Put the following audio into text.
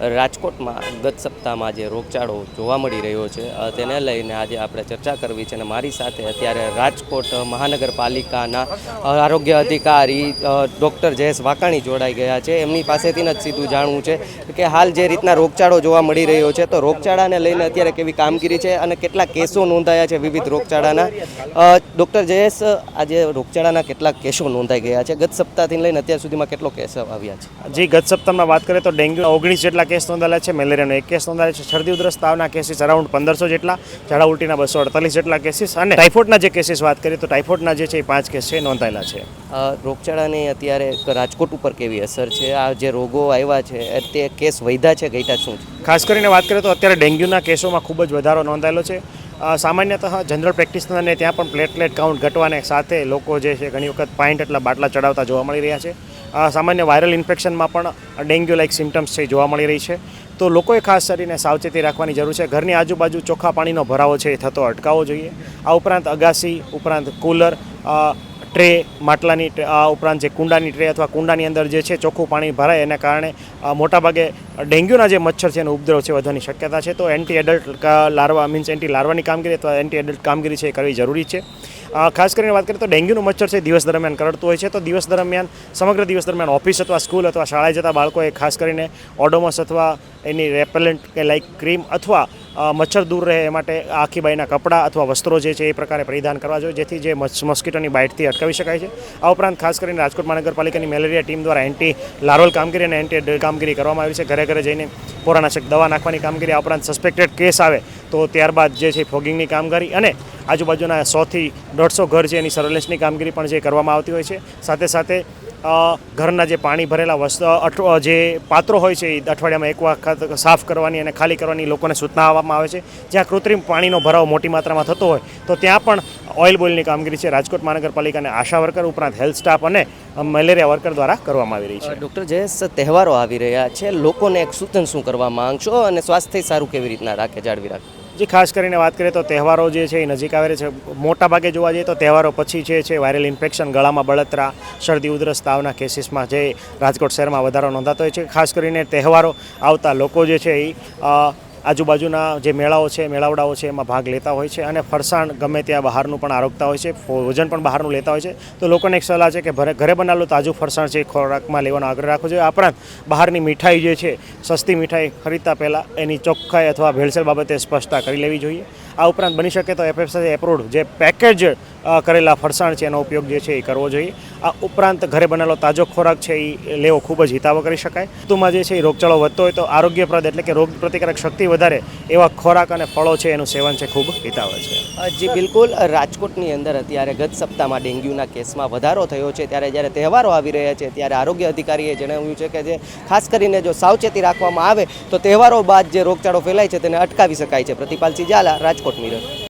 રાજકોટમાં ગત સપ્તાહમાં જે રોગચાળો જોવા મળી રહ્યો છે તેને લઈને આજે આપણે ચર્ચા કરવી છે અને મારી સાથે અત્યારે રાજકોટ મહાનગરપાલિકાના આરોગ્ય અધિકારી ડૉક્ટર જયેશ વાકાણી જોડાઈ ગયા છે. એમની પાસેથી જ સીધું જાણવું છે કે હાલ જે રીતના રોગચાળો જોવા મળી રહ્યો છે, તો રોગચાળાને લઈને અત્યારે કેવી કામગીરી છે અને કેટલા કેસો નોંધાયા છે વિવિધ રોગચાળાના? ડૉક્ટર જયેશ, આજે રોગચાળાના કેટલાક કેસો નોંધાઈ ગયા છે? ગત સપ્તાહથી લઈને અત્યાર સુધીમાં કેટલો કેસ આવ્યા છે? જી, ગત સપ્તાહમાં વાત કરીએ તો ડેન્ગ્યુ ઓગણીસ જેટલા કેસ નોંધાયેલા છે મેલેરિયાનો એક કેસ નોંધાયેલા છે શરદી ઉધરસ તાવના કેસીસ અરાઉન્ડ પંદરસો જેટલા ઝાડા ઉલટીના બસો અડતાલીસ જેટલા કેસીસ અને ટાઇફોઇડના જે કેસીસ વાત કરીએ તો ટાઇફોઇડના જે છે એ પાંચ કેસ છે નોંધાયેલા છે. રોગચાળાની અત્યારે રાજકોટ ઉપર કેવી અસર છે? આ જે રોગો આવ્યા છે તે કેસ વૈધા છે ગઈટા શું છે? ખાસ કરીને વાત કરીએ તો અત્યારે ડેન્ગ્યુના કેસોમાં ખૂબ જ વધારો નોંધાયેલો છે. સામાન્યતઃ જનરલ પ્રેક્ટિસનરને ત્યાં પણ પ્લેટલેટ કાઉન્ટ ઘટવાને સાથે લોકો જે છે ઘણી વખત પાઇન્ટ એટલા બાટલા ચડાવતા જોવા મળી રહ્યા છે. સામાન્ય વાયરલ ઇન્ફેક્શનમાં પણ ડેન્ગ્યુ લાઇક સિમ્ટમ્સ છે જોવા મળી રહી છે. તો લોકોએ ખાસ કરીને સાવચેતી રાખવાની જરૂર છે. ઘરની આજુબાજુ ચોખ્ખા પાણીનો ભરાવો છે એ થતો અટકાવવો જોઈએ. આ ઉપરાંત અગાસી, ઉપરાંત કુલર ટ્રે માટલાની આ ઉપરાંત જે કુંડાની ટ્રે અથવા કુંડાની અંદર જે છે ચોખ્ખું પાણી ભરાય એના કારણે મોટાભાગે ડેન્ગ્યુના જે મચ્છર છે એનો ઉપદ્રવ છે વધવાની શક્યતા છે. તો anti adult larva, means anti લાર્વાની કામગીરી અથવા એન્ટી એડલ્ટ કામગીરી છે એ કરવી જરૂરી છે. ખાસ કરીને વાત કરીએ તો ડેન્ગ્યુનું મચ્છર છે દિવસ દરમિયાન કરડતું હોય છે. તો દિવસ દરમિયાન, સમગ્ર દિવસ દરમિયાન ઓફિસ અથવા સ્કૂલ અથવા શાળાએ જતા બાળકોએ ખાસ કરીને ઓડોમસ અથવા એની રેપેલન્ટ કે લાઇક ક્રીમ અથવા મચ્છર દૂર રહે એ માટે આખી બાઈના કપડાં અથવા વસ્ત્રો જે છે એ પ્રકારે પરિધાન કરવા જોઈએ, જેથી જે મોસ્કીટોની બાઇટથી અટકાવી શકાય છે. આ ઉપરાંત ખાસ કરીને રાજકોટ મહાનગરપાલિકાની મેલેરિયા ટીમ દ્વારા એન્ટી લારોલ કામગીરી અને એન્ટી કામગીરી કરવામાં આવી છે. ઘરે ઘરે જઈને પોરાનાશક દવા નાખવાની કામગીરી, આ ઉપરાંત સસ્પેક્ટેડ કેસ આવે તો ત્યારબાદ જે છે ફોગિંગની કામગીરી અને આજુબાજુના સોથી દોઢસો ઘર છે એની સર્વેલન્સની કામગીરી પણ જે કરવામાં આવતી હોય છે. સાથે સાથે ઘરના જે પાણી ભરેલા વસ્તુ જે પાત્રો હોય છે એ અઠવાડિયામાં એક વખત સાફ કરવાની અને ખાલી કરવાની લોકોને સૂચના આપવામાં આવે છે. જ્યાં કૃત્રિમ પાણીનો ભરાવ મોટી માત્રામાં થતો હોય, તો ત્યાં પણ ઓઇલ બોઇલની કામગીરી છે. રાજકોટ મહાનગરપાલિકાને આશા વર્કર ઉપરાંત હેલ્થ સ્ટાફ અને મેલેરિયા વર્કર દ્વારા કરવામાં આવી રહી છે. ડૉક્ટર જયેશ, તહેવારો આવી રહ્યા છે. લોકોને એક સૂચન શું કરવા માંગશો? અને સ્વાસ્થ્ય સારું કેવી રીતના રાખે જાળવી રાખે? જે, ખાસ કરીને વાત કરીએ તો તહેવારો જે છે, એ નજીક આવે છે. મોટા ભાગે જોવા જઈએ તો તહેવારો પછી જે છે, વાયરલ ઇન્ફેક્શન, ગળામાં બળતરા, શરદી, ઉધરસ, તાવના કેસીસમાં જે રાજકોટ શહેરમાં વધારો નોંધાતો હોય છે. ખાસ કરીને તહેવારો આવતા લોકો જે છે, એ આજુબાજુના જે મેળાઓ છે, મેળાવડાઓ છે, એમાં ભાગ લેતા હોય છે અને ફરસાણ ગમે ત્યાં બહારનું પણ આરોગતા હોય છે, ભોજન પણ બહારનું લેતા હોય છે. તો લોકોને એક સલાહ છે કે ઘરે ઘરે બનાવેલું તાજું ફરસાણ છે ખોરાકમાં લેવાનો આગ્રહ રાખવો જોઈએ આ ઉપરાંત બહારની મીઠાઈ જે છે, સસ્તી મીઠાઈ ખરીદતા પહેલાં એની ચોખ્ખાઈ અથવા ભેળસેળ બાબતે સ્પષ્ટતા કરી લેવી જોઈએ. આ ઉપરાંત બની શકે તો એફએફસી એપ્રુવડ જે પેકેજ કરેલા ફરસાણ છે એનો ઉપયોગ જે છે એ કરવો જોઈએ. આ ઉપરાંત ઘરે બનેલો તાજો ખોરાક છે એ લેવો ખૂબ જ હિતાવ કરી શકાય. ઋતુમાં જે છે એ રોગચાળો વધતો હોય તો આરોગ્યપ્રદ એટલે કે રોગ પ્રતિકારક શક્તિ વધારે એવા ખોરાક અને ફળો છે, એનું સેવન છે, ખૂબ હિતાવ છે. જી, બિલકુલ. રાજકોટની અંદર અત્યારે ગત સપ્તાહમાં ડેન્ગ્યુના કેસમાં વધારો થયો છે. ત્યારે જ્યારે તહેવારો આવી રહ્યા છે, ત્યારે આરોગ્ય અધિકારીએ જણાવ્યું છે કે જે ખાસ કરીને જો સાવચેતી રાખવામાં આવે, તો તહેવારો બાદ જે રોગચાળો ફેલાય છે, તેને અટકાવી શકાય છે. પ્રતિપાલસિંહ ઝાલા રાજકોટ મિરર.